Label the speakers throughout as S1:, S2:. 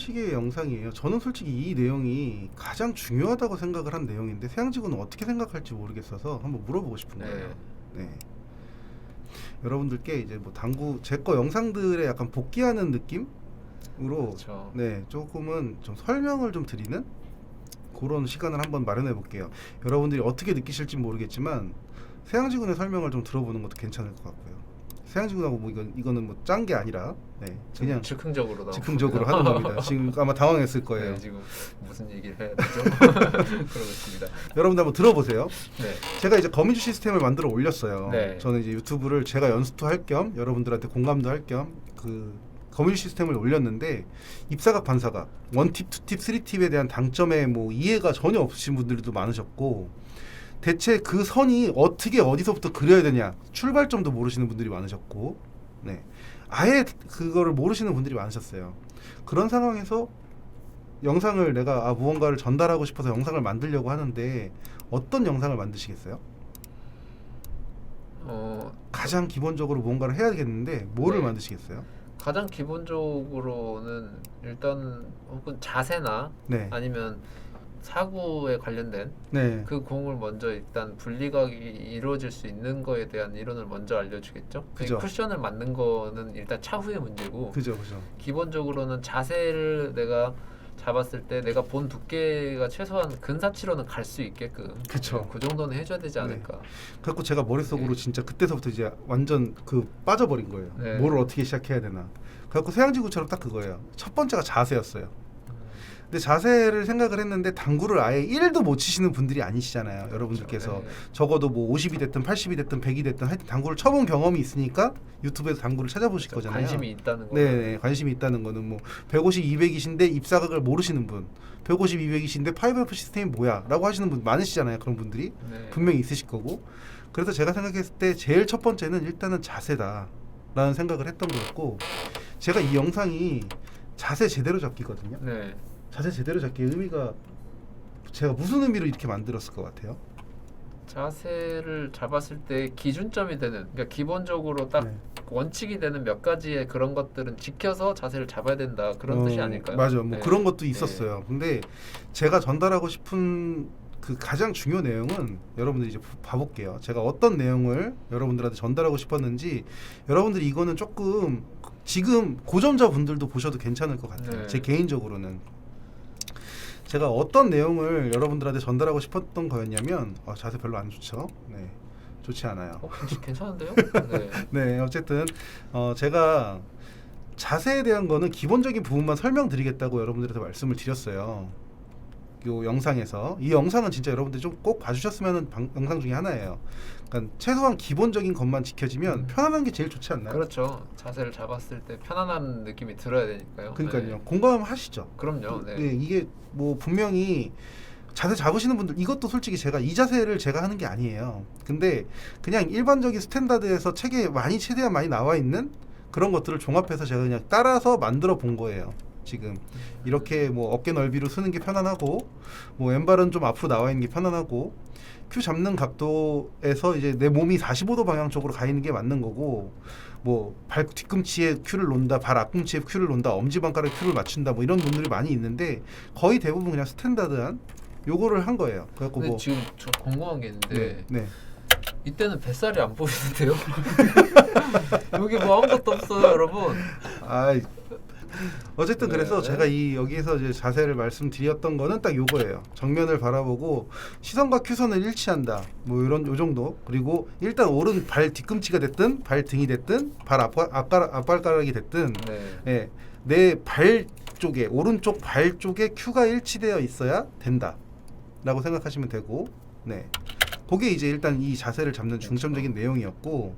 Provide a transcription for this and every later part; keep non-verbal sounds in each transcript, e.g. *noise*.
S1: 식의 영상이에요. 저는 솔직히 이 내용이 가장 중요하다고 생각을 한 내용인데 세양지구는 어떻게 생각할지 모르겠어서 한번 물어보고 싶은
S2: 네.
S1: 거예요. 네. 여러분들께 이제 뭐 당구 제 거 영상들에 약간 복귀하는 느낌으로
S2: 그렇죠.
S1: 네 조금은 좀 설명을 좀 드리는 그런 시간을 한번 마련해 볼게요. 여러분들이 어떻게 느끼실지 모르겠지만 세양지군의 설명을 좀 들어보는 것도 괜찮을 것 같고요. 세양지군하고 뭐 이건 이거는 뭐 짠 게 아니라 네 그냥
S2: 즉흥적으로 나온
S1: 즉흥적으로. 하는 겁니다. 지금 아마 당황했을 *laughs* 거예요.
S2: 네, 지금 무슨 얘기를 해야 되죠? *laughs* 그러고 있습니다.
S1: 여러분들 한번 들어보세요.
S2: 네.
S1: 제가 이제 거미줄 시스템을 만들어 올렸어요.
S2: 네.
S1: 저는 이제 유튜브를 제가 연습도 할 겸 여러분들한테 공감도 할 겸 그 거미줄 시스템을 올렸는데 입사각 반사각 원팁, 투팁, 쓰리팁에 대한 당점에 뭐 이해가 전혀 없으신 분들도 많으셨고 대체 그 선이 어떻게 어디서부터 그려야 되냐 출발점도 모르시는 분들이 많으셨고 네 아예 그거를 모르시는 분들이 많으셨어요. 그런 상황에서 영상을 내가 아, 무언가를 전달하고 싶어서 영상을 만들려고 하는데 어떤 영상을 만드시겠어요?
S2: 어,
S1: 가장 기본적으로 뭔가를 해야겠는데 뭐를
S2: 네.
S1: 만드시겠어요?
S2: 가장 기본적으로는 일단 혹은 자세나
S1: 네,
S2: 아니면 사구에 관련된
S1: 네,
S2: 그 공을 먼저 일단 분리각이 이루어질 수 있는 거에 대한 이론을 먼저 알려주겠죠. 그
S1: 그죠.
S2: 쿠션을 맞는 거는 일단 차후의 문제고
S1: 그죠, 그죠.
S2: 기본적으로는 자세를 내가 잡았을 때 내가 본 두께가 최소한 근사치로는 갈 수 있게끔
S1: 그쵸.
S2: 그 정도는 해줘야 되지
S1: 네.
S2: 않을까.
S1: 그래갖고 제가 머릿속으로
S2: 네.
S1: 진짜 그때서부터 이제 완전 그 빠져버린 거예요.
S2: 네.
S1: 뭐를 어떻게 시작해야 되나. 그래갖고 세양지구처럼 딱 그거예요. 첫 번째가 자세였어요. 근데 자세를 생각을 했는데 당구를 아예 1도 못 치시는 분들이 아니시잖아요. 여러분들께서
S2: 네.
S1: 적어도 뭐 50이 됐든 80이 됐든 100이 됐든 하여튼 당구를 쳐본 경험이 있으니까 유튜브에서 당구를 찾아보실 거잖아요.
S2: 관심이 있다는 거.
S1: 네, 네, 관심이 있다는 거는 뭐 150, 200이신데 입사각을 모르시는 분, 150, 200이신데 5F 시스템이 뭐야?라고 하시는 분 많으시잖아요. 그런 분들이
S2: 네.
S1: 분명히 있으실 거고. 그래서 제가 생각했을 때 제일 첫 번째는 일단은 자세다라는 생각을 했던 거였고, 제가 이 영상이 자세 제대로 잡기거든요.
S2: 네.
S1: 자세 제대로 잡기 의미가 제가 무슨 의미로 이렇게 만들었을 것 같아요?
S2: 자세를 잡았을 때 기준점이 되는 그러니까 기본적으로 딱
S1: 네.
S2: 원칙이 되는 몇 가지의 그런 것들은 지켜서 자세를 잡아야 된다 그런
S1: 어,
S2: 뜻이 아닐까요?
S1: 맞아, 뭐
S2: 네.
S1: 그런 것도 있었어요. 근데 제가 전달하고 싶은 그 가장 중요 내용은 여러분들 이제 봐볼게요. 제가 어떤 내용을 여러분들한테 전달하고 싶었는지 여러분들이 이거는 조금 지금 고점자 분들도 보셔도 괜찮을 것 같아요.
S2: 네.
S1: 제 개인적으로는 제가 어떤 내용을 여러분들한테 전달하고 싶었던 거였냐면 어, 자세 별로 안 좋죠. 네, 좋지 않아요.
S2: 어, 괜찮- 괜찮은데요? 네. *laughs*
S1: 네, 어쨌든 어, 제가 자세에 대한 거는 기본적인 부분만 설명드리겠다고 여러분들한테 말씀을 드렸어요. 요 영상에서 이 영상은 진짜 여러분들 좀 꼭 봐주셨으면 방- 영상 중에 하나예요. 그러니까 최소한 기본적인 것만 지켜지면
S2: 음.
S1: 편안한 게 제일 좋지 않나요?
S2: 그렇죠. 자세를 잡았을 때 편안한 느낌이 들어야 되니까요.
S1: 그러니까요.
S2: 네.
S1: 공감하시죠?
S2: 그럼요. 네.
S1: 네, 이게 뭐 분명히 자세 잡으시는 분들 이것도 솔직히 제가 이 자세를 제가 하는 게 아니에요. 근데 그냥 일반적인 스탠다드에서 책에 많이 최대한 많이 나와 있는 그런 것들을 종합해서 제가 그냥 따라서 만들어 본 거예요. 지금 이렇게 뭐 어깨 넓이로 쓰는 게 편안하고 뭐 왼발은 좀 앞으로 나와 있는 게 편안하고 큐 잡는 각도에서 이제 내 몸이 45도 방향 쪽으로 가 있는 게 맞는 거고 뭐 발 뒤꿈치에 큐를 놓는다 발 앞꿈치에 큐를 놓는다 엄지발가락에 큐를 맞춘다 뭐 이런 분들이 많이 있는데 거의 대부분 그냥 스탠다드한 요거를 한 거예요 그래갖고
S2: 근데
S1: 뭐
S2: 지금 저 궁금한 게 있는데
S1: 네, 네.
S2: 이때는 뱃살이 안 보이는데요? *laughs* 여기 뭐 아무것도 없어요, 여러분.
S1: 아 어쨌든
S2: 네.
S1: 그래서 제가 이 여기에서 이제 자세를 말씀드렸던 거는 딱 요거예요. 정면을 바라보고 시선과 큐선을 일치한다. 뭐 이런 요 정도. 그리고 일단 오른 발 뒤꿈치가 됐든 발 등이 됐든 발 앞, 앞가락, 앞발가락이 됐든
S2: 네.
S1: 예, 내발 쪽에 오른쪽 발 쪽에 큐가 일치되어 있어야 된다 라고 생각하시면 되고 네 그게 이제 일단 이 자세를 잡는 중점적인 내용이었고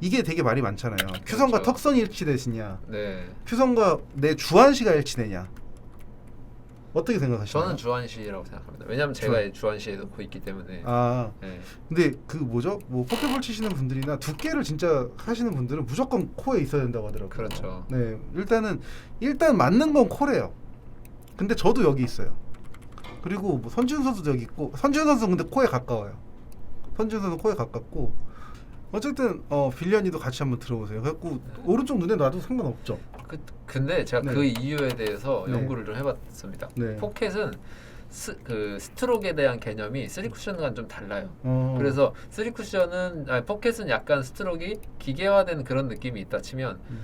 S1: 이게 되게 말이 많잖아요 큐선과
S2: 그렇죠.
S1: 턱선이 일치되시냐
S2: 네.
S1: 큐선과 내 주한시가 일치되냐 어떻게 생각하시나요?
S2: 저는 주한시라고 생각합니다. 왜냐하면 제가 주한시에 놓고 있기 때문에.
S1: 아
S2: 네.
S1: 근데 그 뭐죠? 뭐 포켓볼 치시는 분들이나 두께를 진짜 하시는 분들은 무조건 코에 있어야 된다고 하더라고요.
S2: 그렇죠.
S1: 네, 일단은 일단 맞는 건 코래요. 근데 저도 여기 있어요. 그리고 뭐 선지훈 선수도 여기 있고 선지훈 선수 근데 코에 가까워요. 선수 코에 가깝고 어쨌든 어 빌리언이도 같이 한번 들어보세요. 그래갖고 오른쪽 눈에 놔도 상관없죠.
S2: 그, 근데 제가
S1: 네.
S2: 그 이유에 대해서
S1: 네.
S2: 연구를 좀 해봤습니다.
S1: 네.
S2: 포켓은 스, 그 스트로크에 대한 개념이 쓰리 쿠션과는 좀 달라요.
S1: 어.
S2: 그래서 쓰리 쿠션은 아니, 포켓은 약간 스트로크가 기계화된 그런 느낌이 있다 치면
S1: 음.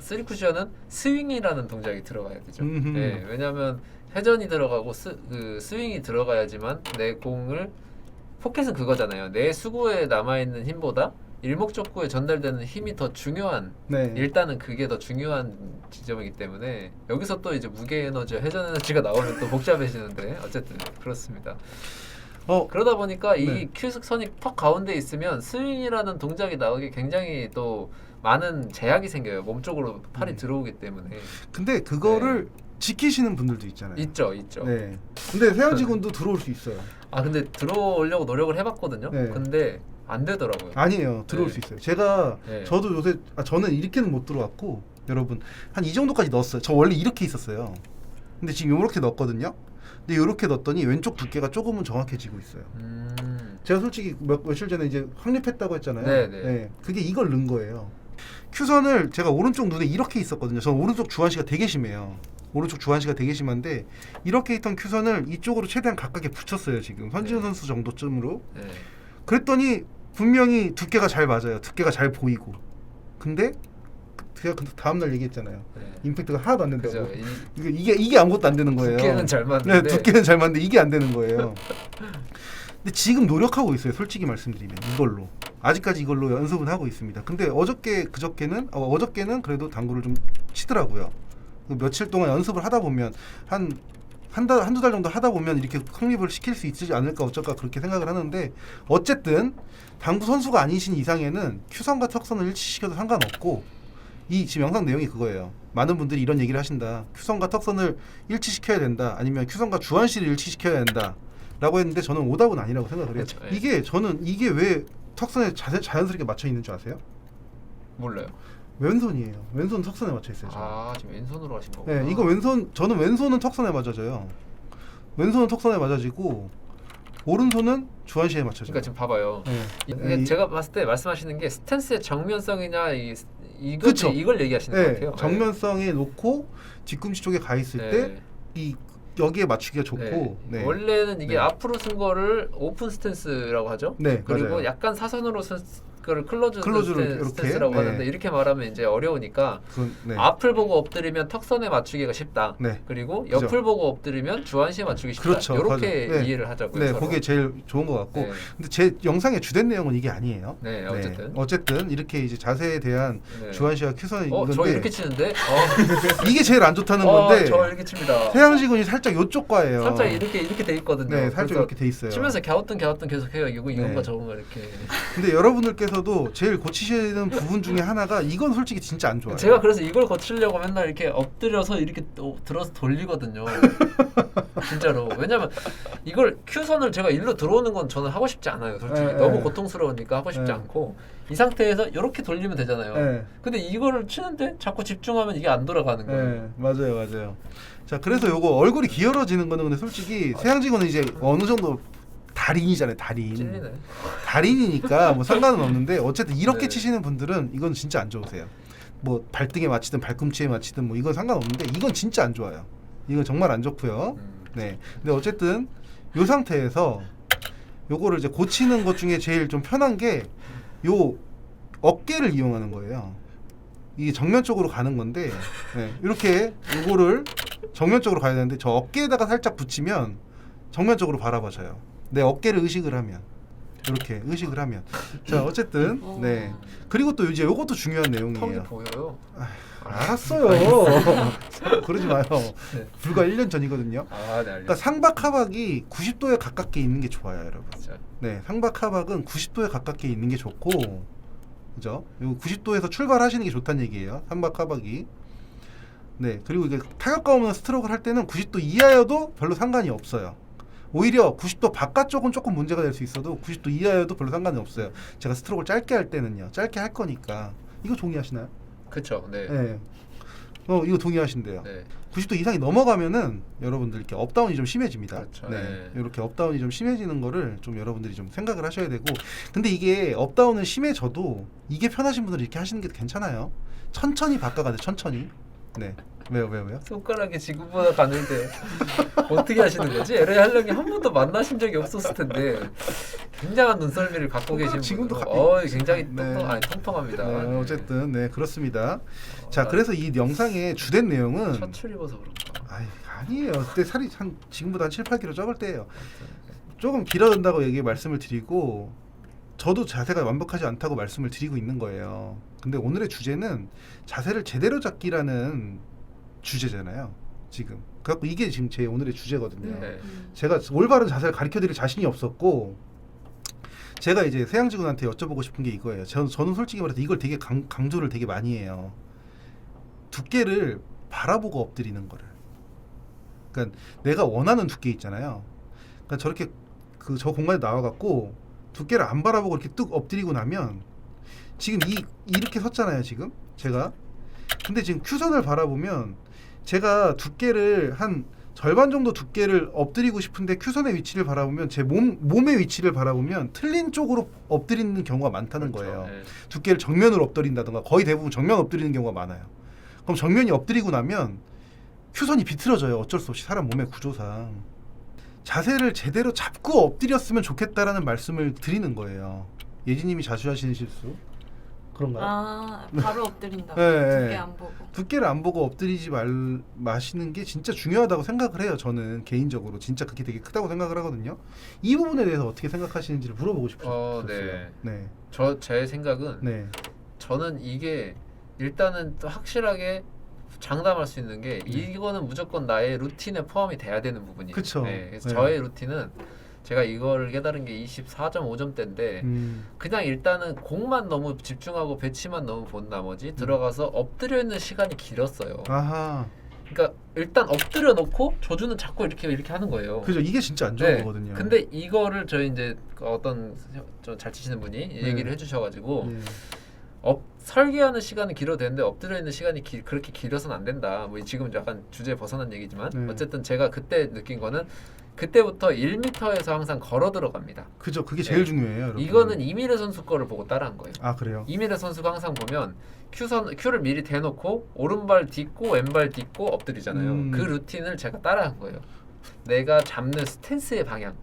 S2: 쓰리 쿠션은 스윙이라는 동작이 들어가야 되죠.
S1: 음흠.
S2: 네, 왜냐하면 회전이 들어가고 스, 그 스윙이 들어가야지만 내 공을 포켓은 그거잖아요. 내 수구에 남아 있는 힘보다 일목적구에 전달되는 힘이 더 중요한
S1: 네.
S2: 일단은 그게 더 중요한 지점이기 때문에 여기서 또 이제 무게 에너지, 회전 에너지가 나오면 또 복잡해지는데 어쨌든 그렇습니다.
S1: 어,
S2: 그러다 보니까 이
S1: 네.
S2: 큐스선이 턱 가운데 있으면 스윙이라는 동작이 나오기 굉장히 또 많은 제약이 생겨요. 몸 쪽으로 팔이
S1: 음.
S2: 들어오기 때문에
S1: 근데 그거를 지키시는 분들도 있잖아요.
S2: 있죠, 있죠.
S1: 네. 근데 세양지군도 들어올 수 있어요.
S2: 아 근데 들어오려고 노력을 해봤거든요.
S1: 네.
S2: 근데 안 되더라고요.
S1: 아니에요. 들어올
S2: 네.
S1: 수 있어요. 제가
S2: 네.
S1: 저도 요새 아, 저는 이렇게는 못 들어왔고 여러분 한 이 정도까지 넣었어요. 저 원래 이렇게 있었어요. 근데 지금 요렇게 넣었거든요. 근데 요렇게 넣었더니 왼쪽 두께가 조금은 정확해지고 있어요.
S2: 음,
S1: 제가 솔직히 몇, 며칠 전에 이제 확립했다고 했잖아요.
S2: 네, 네.
S1: 그게 이걸 넣은 거예요. 큐선을 제가 오른쪽 눈에 이렇게 있었거든요. 저는 오른쪽 주한시가 되게 심해요. 오른쪽 주한시가 되게 심한데 이렇게 있던 큐선을 이쪽으로 최대한 가깝게 붙였어요. 지금 선지훈
S2: 네.
S1: 선수 정도쯤으로.
S2: 네.
S1: 그랬더니 분명히 두께가 잘 맞아요. 두께가 잘 보이고. 근데 제가 그 다음 날 얘기했잖아요.
S2: 네.
S1: 임팩트가 하나도 안 된다고.
S2: 그죠. 이
S1: 이게 이게 이게 아무것도 안 되는 거예요.
S2: 두께는 잘
S1: 네,
S2: 맞는데
S1: 두께는 잘 맞는데 이게 안 되는 거예요. 근데 지금 노력하고 있어요. 솔직히 말씀드리면 이걸로 아직까지 이걸로 연습은 하고 있습니다. 근데 어저께 그저께는 어, 어저께는 그래도 당구를 좀 치더라고요. 그 며칠 동안 연습을 하다 보면 한 한달 한두 달 정도 하다 보면 이렇게 확립을 시킬 수 있지 않을까 어쩔까 그렇게 생각을 하는데 어쨌든 당구 선수가 아니신 이상에는 큐선과 턱선을 일치시켜도 상관없고 이 지금 영상 내용이 그거예요. 많은 분들이 이런 얘기를 하신다. 큐선과 턱선을 일치시켜야 된다. 아니면 큐선과 주한씨를 일치시켜야 된다. 라고 했는데 저는 오답은 아니라고 생각을 해요.
S2: 그렇죠. 예.
S1: 이게 저는 이게 왜 턱선에 자, 자연스럽게 맞춰 있는 줄 아세요?
S2: 몰라요.
S1: 왼손이에요. 왼손 턱선에 맞춰 있어요. 저는.
S2: 아 지금 왼손으로 하신 거구나.
S1: 네, 이거 왼손 저는 왼손은 턱선에 맞아져요. 왼손은 턱선에 맞아지고 오른손은 주한시에 맞춰져요.
S2: 그러니까 지금 봐봐요.
S1: 네.
S2: 이게
S1: 이-
S2: 제가 봤을 때 말씀하시는 게 스탠스의 정면성이냐 이 이거
S1: 그쵸.
S2: 이걸 얘기하시는 것
S1: 네,
S2: 같아요.
S1: 정면성에 놓고 뒤꿈치 쪽에 가 있을
S2: 네.
S1: 때이 여기에 맞추기가 좋고
S2: 네.
S1: 네.
S2: 원래는 이게
S1: 네.
S2: 앞으로 쓴 거를 오픈 스탠스라고 하죠.
S1: 네,
S2: 그리고
S1: 맞아요.
S2: 약간 사선으로 쓴 거를 클로즈,
S1: 클로즈로
S2: 스탠,
S1: 이렇게,
S2: 스탠스라고
S1: 네.
S2: 하는데 이렇게 말하면 이제 어려우니까
S1: 그건, 네.
S2: 앞을 보고 엎드리면 턱선에 맞추기가 쉽다.
S1: 네.
S2: 그리고
S1: 그죠.
S2: 옆을 보고 엎드리면 주한시에 맞추기 쉽다.
S1: 그렇죠.
S2: 이렇게
S1: 맞아요. 네.
S2: 이해를 하자고요.
S1: 네,
S2: 서로.
S1: 그게 제일 좋은 것 같고.
S2: 네.
S1: 근데 제 영상의 주된 내용은 이게 아니에요.
S2: 네, 어쨌든.
S1: 어쨌든 이렇게 이제 자세에 대한
S2: 네.
S1: 주한시와 큐선이
S2: 어, 저 이렇게 치는데? 어, *laughs*
S1: 이게 제일 안 좋다는
S2: 어,
S1: 건데
S2: 저 이렇게 칩니다.
S1: 태양지군이 살짝 요쪽 과예요.
S2: 살짝 이렇게 이렇게 돼 있거든요.
S1: 네, 살짝
S2: 그래서
S1: 이렇게 돼 있어요.
S2: 치면서 갸우뚱 갸우뚱 계속 해요. 이거 이건가
S1: 네.
S2: 저건가 이렇게.
S1: 근데 여러분들께서 도 제일 고치시는 부분 중에 하나가 이건 솔직히 진짜 안 좋아요.
S2: 제가 그래서 이걸 거치려고 맨날 이렇게 엎드려서 이렇게 또 들어서 돌리거든요. *laughs* 진짜로. 왜냐면 이걸 큐선을 제가 일로 들어오는 건 저는 하고 싶지 않아요. 솔직히
S1: 네,
S2: 너무
S1: 네.
S2: 고통스러우니까 하고 싶지
S1: 네.
S2: 않고 이 상태에서 이렇게 돌리면 되잖아요.
S1: 네.
S2: 근데 이거를 치는데 자꾸 집중하면 이게 안 돌아가는 거예요.
S1: 네, 맞아요, 맞아요. 자, 그래서 요거 얼굴이 기울어지는 거는 근데 솔직히 세양지군은 이제 어느 정도 달인이잖아요, 달인.
S2: 찔리네.
S1: 달인이니까 뭐 상관은 없는데 어쨌든 이렇게
S2: 네.
S1: 치시는 분들은 이건 진짜 안 좋으세요. 뭐 발등에 맞히든 발꿈치에 맞히든 뭐 이건 상관없는데 이건 진짜 안 좋아요. 이건 정말 안 좋고요.
S2: 음.
S1: 네. 근데 어쨌든 요 상태에서 요거를 이제 고치는 것 중에 제일 좀 편한 게 요 어깨를 이용하는 거예요. 이게 정면 쪽으로 가는 건데 네. 이렇게 요거를 정면 쪽으로 가야 되는데 저 어깨에다가 살짝 붙이면 정면 쪽으로 바라봐져요. 내 어깨를 의식을 하면 이렇게 의식을 하면 자 어쨌든 네 그리고 또 이제 요것도 중요한
S2: 턱이
S1: 내용이에요.
S2: 보여요.
S1: 알았어요. *laughs* 그러지 마요.
S2: 네.
S1: 불과 1년 전이거든요.
S2: 아, 네,
S1: 그러니까
S2: 알겠습니다.
S1: 상박 하박이 90도에 가깝게 있는 게 좋아요, 여러분.
S2: 진짜.
S1: 네, 상박 하박은 90도에 가깝게 있는 게 좋고, 그죠? 요 90도에서 출발하시는 게 좋다는 얘기예요. 상박 하박이. 네, 그리고 이게 타격감 없는 스트로크를 할 때는 90도 이하여도 별로 상관이 없어요. 오히려 90도 바깥쪽은 조금 문제가 될 수 있어도 90도 이하여도 별로 상관이 없어요. 제가 스트로크를 짧게 할 때는요. 짧게 할 거니까. 이거 동의하시나요?
S2: 그쵸. 네.
S1: 네. 어, 이거 동의하신대요.
S2: 네.
S1: 90도 이상이 넘어가면은 여러분들 이렇게 업다운이 좀 심해집니다.
S2: 그렇죠.
S1: 네.
S2: 네.
S1: 이렇게 업다운이 좀 심해지는 거를 좀 여러분들이 좀 생각을 하셔야 되고 근데 이게 업다운은 심해져도 이게 편하신 분들은 이렇게 하시는 게 괜찮아요. 천천히 바꿔가세요. 천천히. 네. 왜요, 왜요, 왜요?
S2: 손가락이 지구보다 가늘대. *laughs* 어떻게 하시는 거지? LA 한령이 한 번도 만나신 적이 없었을 텐데 굉장한 눈썰미를 갖고 계신
S1: 지금도
S2: 분.
S1: 가-
S2: 어, 굉장히
S1: 네.
S2: 통통, 아니 통통합니다.
S1: 네, 어쨌든 네 그렇습니다.
S2: 어,
S1: 자,
S2: 나
S1: 그래서 이 영상의 주된 내용은
S2: 셔츠를 입어서 그런가.
S1: 아이, 아니에요. 그때 살이 한 지금보다 한 7, 8kg 적을 때예요. 조금 길어진다고 얘기 말씀을 드리고 저도 자세가 완벽하지 않다고 말씀을 드리고 있는 거예요. 근데 오늘의 주제는 자세를 제대로 잡기라는 주제잖아요. 지금. 그래갖고 이게 지금 제 오늘의 주제거든요.
S2: 네.
S3: 음.
S1: 제가 올바른 자세를 가르쳐 드릴 자신이 없었고 제가 이제 세양직원한테 여쭤보고 싶은 게 이거예요. 저는, 저는 솔직히 말해서 이걸 되게 강, 강조를 되게 많이 해요. 두께를 바라보고 엎드리는 거를. 그러니까 내가 원하는 두께 있잖아요. 그러니까 저렇게 그 저 공간에 나와 갖고 두께를 안 바라보고 이렇게 뚝 엎드리고 나면 지금 이 이렇게 섰잖아요, 지금. 제가. 근데 지금 큐선을 바라보면 제가 두께를 한 절반 정도 두께를 엎드리고 싶은데 큐선의 위치를 바라보면 제 몸 몸의 위치를 바라보면 틀린 쪽으로 엎드리는 경우가 많다는
S2: 그렇죠.
S1: 거예요.
S2: 네.
S1: 두께를 정면으로 엎드린다던가 거의 대부분 정면 엎드리는 경우가 많아요. 그럼 정면이 엎드리고 나면 큐선이 비틀어져요. 어쩔 수 없이 사람 몸의 구조상. 자세를 제대로 잡고 엎드렸으면 좋겠다라는 말씀을 드리는 거예요. 예지님이 자주 하시는 실수 그런가요?
S3: 아 바로 엎드린다. *laughs*
S1: 네, 네.
S3: 두께 안 보고.
S1: 두께를 안 보고 엎드리지 말 마시는 게 진짜 중요하다고 생각을 해요. 저는 개인적으로 진짜 그게 되게 크다고 생각을 하거든요. 이 부분에 대해서 어떻게 생각하시는지를 물어보고 싶었어요.
S2: 어, 네.
S1: 네.
S2: 저 제 생각은
S1: 네.
S2: 저는 이게 일단은 또 확실하게 장담할 수 있는 게 이거는 무조건 나의 루틴에 포함이 돼야 되는 부분이에요.
S1: 그쵸.
S2: 네, 그래서
S1: 네.
S2: 저의 루틴은 제가 이걸 깨달은 게 24.5점대인데
S1: 음.
S2: 그냥 일단은 공만 너무 집중하고 배치만 너무 본 나머지
S1: 음.
S2: 들어가서 엎드려 있는 시간이 길었어요.
S1: 아하.
S2: 그러니까 일단 엎드려 놓고 저주는 자꾸 이렇게 이렇게 하는 거예요.
S1: 그죠. 이게 진짜 안 좋은
S2: 네.
S1: 거거든요.
S2: 근데 이거를 저희 이제 어떤 좀 잘 치시는 분이
S1: 네.
S2: 얘기를 해주셔가지고
S1: 예.
S2: 업, 설계하는 시간은 길어도 되는데 엎드려 있는 시간이 길- 그렇게 길어서는 안 된다. 뭐 지금 약간 주제 벗어난 얘기지만
S1: 네.
S2: 어쨌든 제가 그때 느낀 거는 그때부터 1m에서 항상 걸어 들어갑니다.
S1: 그죠. 그게 제일
S2: 네.
S1: 중요해요. 여러분.
S2: 이거는 이미래 선수 거를 보고 따라한 거예요.
S1: 아 그래요.
S2: 이미래 선수가 항상 보면 큐선 큐를 미리 대놓고 오른발 딛고 왼발 딛고 엎드리잖아요.
S1: 음.
S2: 그 루틴을 제가 따라한 거예요. 내가 잡는 스탠스의 방향.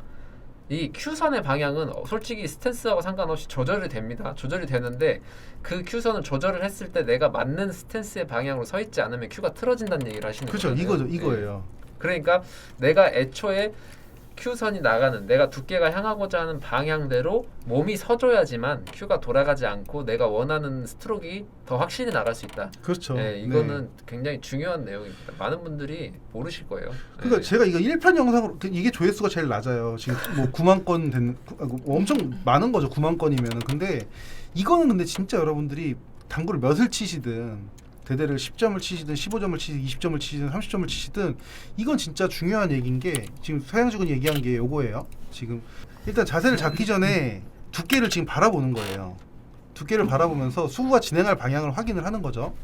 S2: 이 큐선의 방향은 어, 솔직히 스탠스하고 상관없이 조절이 됩니다. 조절이 되는데 그 큐선을 조절을 했을 때 내가 맞는 스탠스의 방향으로 서 있지 않으면 큐가 틀어진다는 얘기를 하시는
S1: 그죠.
S2: 거예요.
S1: 이거죠. 이거예요.
S2: 그러니까 내가 애초에 큐선이 나가는 내가 두께가 향하고자 하는 방향대로 몸이 서줘야지만 큐가 돌아가지 않고 내가 원하는 스트로크가 더 확실히 나갈 수 있다.
S1: 그렇죠.
S2: 네, 이거는 굉장히 중요한 내용입니다. 많은 분들이 모르실 거예요.
S1: 그러니까
S2: 네.
S1: 제가 이거 1편 영상으로 그 이게 조회수가 제일 낮아요. 지금 뭐 9만 건 된, 구- 아, 뭐 엄청 많은 거죠. 9만 건이면은. 근데 이거는 근데 진짜 여러분들이 당구를 몇을 치시든 대대를 10점을 치시든 15점을 치시든 20점을 치시든 30점을 치시든 이건 진짜 중요한 얘기인 게 지금 서양직원이 얘기한 게 요거예요. 지금 일단 자세를 잡기 전에 두께를 지금 바라보는 거예요. 두께를 바라보면서 수구가 진행할 방향을 확인을 하는 거죠.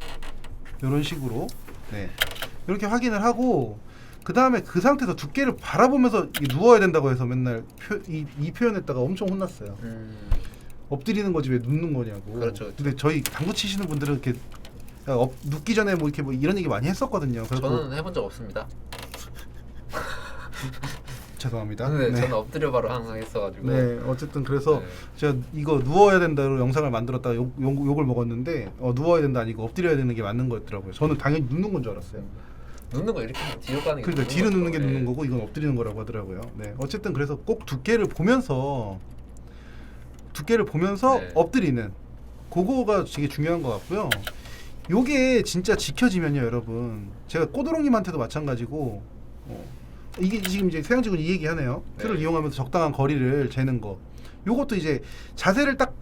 S1: 이런 식으로 네 이렇게 확인을 하고 그 다음에 그 상태에서 두께를 바라보면서 누워야 된다고 해서 맨날 표, 이, 이 표현했다가 엄청 혼났어요.
S2: 음,
S1: 엎드리는 거지 왜 눕는 거냐고.
S2: 그렇죠, 그렇죠.
S1: 근데 저희 당구 치시는 분들은 이렇게 야, 엎, 눕기 전에 뭐 이렇게 뭐 이런 얘기 많이 했었거든요. 그래서
S2: 저는 해본 적 없습니다. *laughs*
S1: 죄송합니다.
S2: 네,
S1: 네.
S2: 저는 엎드려 바로 항상 했어가지고.
S1: 네, 어쨌든 그래서
S2: 네.
S1: 제가 이거 누워야 된다로 영상을 만들었다가 욕, 욕, 욕 을 먹었는데 어, 누워야 된다 아니고 엎드려야 되는 게 맞는 거였더라고요. 저는 당연히 눕는 건 줄 알았어요.
S2: 눕는 거 이렇게 뒤로 가는 게
S1: 그러니까 뒤로 눕는 게
S2: 거죠.
S1: 눕는
S2: 네.
S1: 거고 이건 엎드리는 거라고 하더라고요. 네, 어쨌든 그래서 꼭 두께를 보면서 두께를 보면서
S2: 네.
S1: 엎드리는 그거가 되게 중요한 것 같고요. 요게 진짜 지켜지면요, 여러분. 제가 꼬드롱님한테도 마찬가지고 어, 이게 지금 이제 세양직은 이 얘기하네요.
S2: 네.
S1: 큐를 이용하면서 적당한 거리를 재는 거. 요것도 이제 자세를 딱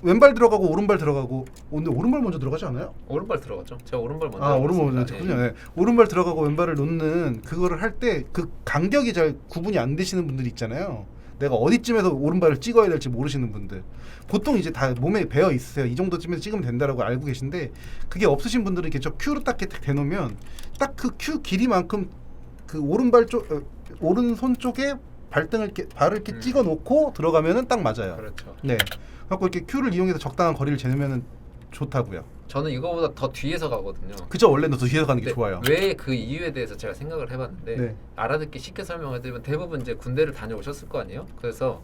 S1: 왼발 들어가고 오른발 들어가고 어, 근데 오른발 먼저 들어가지 않아요?
S2: 오른발 들어갔죠. 제가 오른발 먼저.
S1: 아 오른발
S2: 들어갔습니다.
S1: 먼저 했군요. 네. 오른발 들어가고 왼발을 놓는 그거를 할 때 그 간격이 잘 구분이 안 되시는 분들 있잖아요. 내가 어디쯤에서 오른발을 찍어야 될지 모르시는 분들. 보통 이제 다 몸에 배어 있으세요. 이 정도쯤에서 찍으면 된다라고 알고 계신데 그게 없으신 분들은 이렇게 저 큐로 딱 이렇게 대놓으면 딱 그 큐 길이만큼 그 오른발 쪽 어, 오른손 쪽에 발등을 이렇게 발을 이렇게
S2: 음.
S1: 찍어 놓고 들어가면은 딱 맞아요.
S2: 그렇죠.
S1: 네. 갖고 이렇게 큐를 이용해서 적당한 거리를 재면은 좋다고요.
S2: 저는 이거보다 더 뒤에서 가거든요.
S1: 그죠 원래는 더 뒤에서 가는 게 좋아요.
S2: 왜 그 이유에 대해서 제가 생각을 해봤는데
S1: 네.
S2: 알아듣기 쉽게 설명해드리면 대부분 이제 군대를 다녀오셨을 거 아니에요. 그래서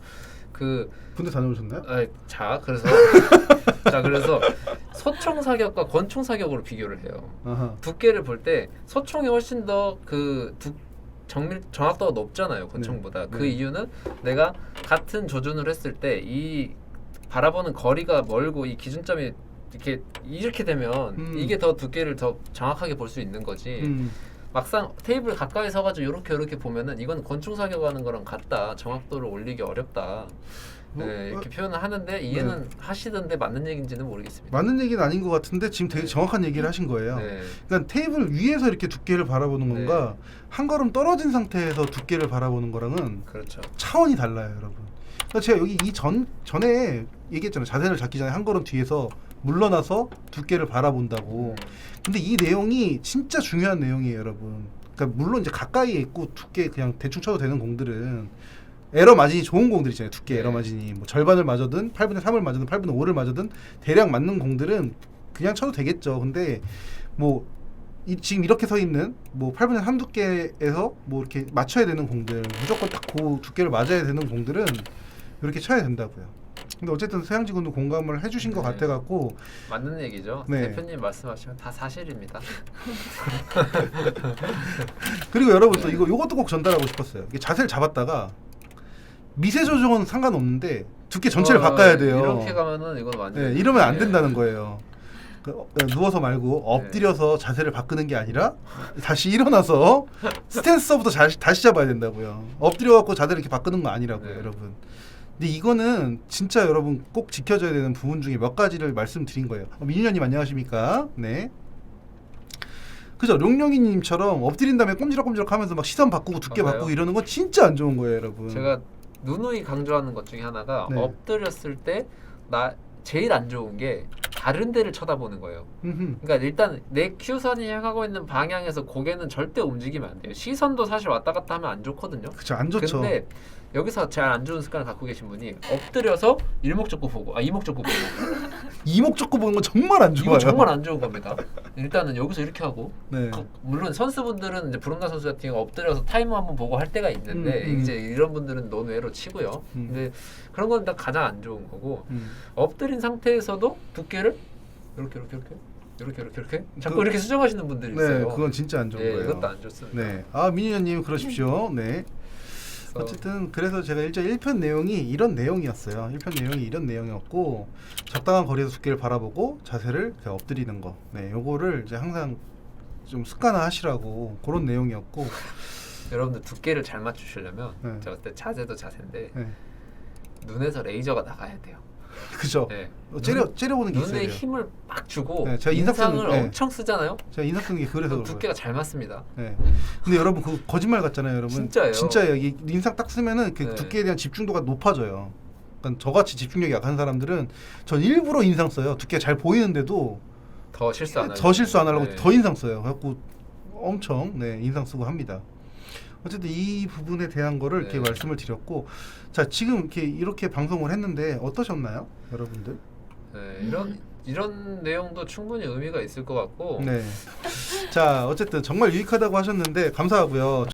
S2: 그
S1: 군대 다녀오셨나요?
S2: 아, 자 그래서 *laughs* 자 그래서 소총 사격과 권총 사격으로 비교를 해요.
S1: 아하.
S2: 두께를 볼 때 소총이 훨씬 더그 정밀 정확도가 높잖아요 권총보다.
S1: 네.
S2: 그
S1: 네.
S2: 이유는 내가 같은 조준을 했을 때 이 바라보는 거리가 멀고 이 기준점이 이렇게 이렇게 되면
S1: 음.
S2: 이게 더 두께를 더 정확하게 볼 수 있는 거지.
S1: 음.
S2: 막상 테이블 가까이 서가지고 이렇게 이렇게 보면은 이건 권총 사격하는 거랑 같다. 정확도를 올리기 어렵다.
S1: 뭐,
S2: 네, 이렇게
S1: 어,
S2: 표현을 하는데 이해는 하시던데 맞는 얘기인지는 모르겠습니다.
S1: 맞는 얘기는 아닌 것 같은데 지금 되게 정확한 얘기를 하신 거예요.
S2: 네.
S1: 그러니까 테이블 위에서 이렇게 두께를 바라보는 건가 한 걸음 떨어진 상태에서 두께를 바라보는 거랑은
S2: 그렇죠.
S1: 차원이 달라요, 여러분. 그러니까 제가 여기 이 전 전에 얘기했잖아요. 자세를 잡기 전에 한 걸음 뒤에서 물러나서 두께를 바라본다고.
S2: 음.
S1: 근데 이 내용이 진짜 중요한 내용이에요, 여러분. 그러니까 물론 이제 가까이에 있고 두께 그냥 대충 쳐도 되는 공들은 에러 마진이 좋은 공들 있잖아요. 두께
S2: 네.
S1: 에러 마진이 뭐 절반을 맞아든 8분의 3을 맞아든 8분의 5를 맞아든 대략 맞는 공들은 그냥 쳐도 되겠죠. 근데 뭐 이, 지금 이렇게 서 있는 뭐 8분의 3 두께에서 뭐 이렇게 맞춰야 되는 공들 무조건 딱 그 두께를 맞아야 되는 공들은 이렇게 쳐야 된다고요. 근데 어쨌든 서양지 군도 공감을 해주신 것
S2: 네.
S1: 같아 갖고
S2: 맞는 얘기죠.
S1: 네.
S2: 대표님 말씀하시면 다 사실입니다. *laughs*
S1: 그리고 여러분 또 이거 요것도 꼭 전달하고 싶었어요. 이게 자세를 잡았다가 미세 조정은 상관없는데 두께 전체를
S2: 어,
S1: 바꿔야 돼요.
S2: 이렇게 가면은 이건 완전.
S1: 네, 이러면 안
S2: 네.
S1: 된다는 거예요. 그, 어, 누워서 말고 엎드려서 자세를 바꾸는 게 아니라 다시 일어나서 *laughs* 스탠스부터 다시, 다시 잡아야 된다고요. 엎드려 갖고 자세를 이렇게 바꾸는 거 아니라고요,
S2: 네.
S1: 여러분. 근데 이거는 진짜 여러분 꼭 지켜줘야 되는 부분 중에 몇 가지를 말씀드린 거예요. 어, 민유님 안녕하십니까? 네. 그죠? 룡룡이님처럼 엎드린 다음에 꼼지락꼼지락 하면서 막 시선 바꾸고 두께
S2: 맞아요.
S1: 바꾸고 이러는 건 진짜 안 좋은 거예요, 여러분.
S2: 제가 누누이 강조하는 것 중에 하나가
S1: 네.
S2: 엎드렸을 때 나 제일 안 좋은 게 다른 데를 쳐다보는 거예요.
S1: 음흠.
S2: 그러니까 일단 내 큐선이 향하고 있는 방향에서 고개는 절대 움직이면 안 돼요. 시선도 사실 왔다 갔다 하면 안 좋거든요.
S1: 그죠? 안 좋죠.
S2: 근데 여기서 제일 안 좋은 습관을 갖고 계신 분이 엎드려서 일목적고 보고 아 이목적고 보고 *laughs*
S1: 이목 좁고 보는 건 정말 안 좋아요.
S2: 이거 정말 안 좋은 겁니다. 일단은 여기서 이렇게 하고
S1: 네.
S2: 그- 물론 선수분들은 이제 브룬나 선수 같은 경우 엎드려서 타이머 한번 보고 할 때가 있는데
S1: 음, 음.
S2: 이제 이런 분들은 논외로 치고요.
S1: 음.
S2: 근데 그런 건 다 가장 안 좋은 거고
S1: 음.
S2: 엎드린 상태에서도 두께를 이렇게 이렇게 이렇게 이렇게 이렇게 이렇게 자꾸
S1: 그-
S2: 이렇게 수정하시는 분들이
S1: 네,
S2: 있어요.
S1: 그건 진짜 안 좋은
S2: 예,
S1: 거예요.
S2: 이것도 안 좋습니다.
S1: 네. 아, 민유님 그러십시오. 네.
S2: 그래서
S1: 어쨌든 그래서 제가 일절 1편 내용이 이런 내용이었어요. 1편 내용이 이런 내용이었고 적당한 거리에서 두께를 바라보고 자세를 이렇게 엎드리는 거. 네, 요거를 이제 항상 좀 습관화 하시라고 그런 내용이었고.
S2: 여러분들 두께를 잘 맞추시려면
S1: 네.
S2: 제가 그때 자세도 자세인데
S1: 네.
S2: 눈에서 레이저가 나가야 돼요.
S1: 그죠?
S2: 네.
S1: 어, 째려
S2: 눈-
S1: 째려보는 게 있어요.
S2: 눈에 힘을 막 주고
S1: 네, 제가 인상 쓰는-
S2: 인상을
S1: 네.
S2: 엄청 쓰잖아요.
S1: 제가 인상 쓰는 게 그래서 그런
S2: 두께가 잘 맞습니다.
S1: 네. 근데 여러분 그 거짓말 같잖아요, 여러분.
S2: 진짜예요.
S1: 진짜예요. 이 인상 딱 쓰면은 그
S2: 네.
S1: 두께에 대한 집중도가 높아져요. 그러니까 저같이 집중력이 약한 사람들은 전 일부러 인상 써요. 두께 잘 보이는데도
S2: 더 실수 안 하려고.
S1: 더 실수 안 하려고
S2: 네.
S1: 더 인상 써요. 그래갖고 엄청 네 인상 쓰고 합니다. 어쨌든 이 부분에 대한 거를 이렇게
S2: 네.
S1: 말씀을 드렸고 자 지금 이렇게 이렇게 방송을 했는데 어떠셨나요, 여러분들?
S2: 네, 이런 이런 내용도 충분히 의미가 있을 것 같고
S1: 네. 자 어쨌든 정말 유익하다고 하셨는데 감사하고요.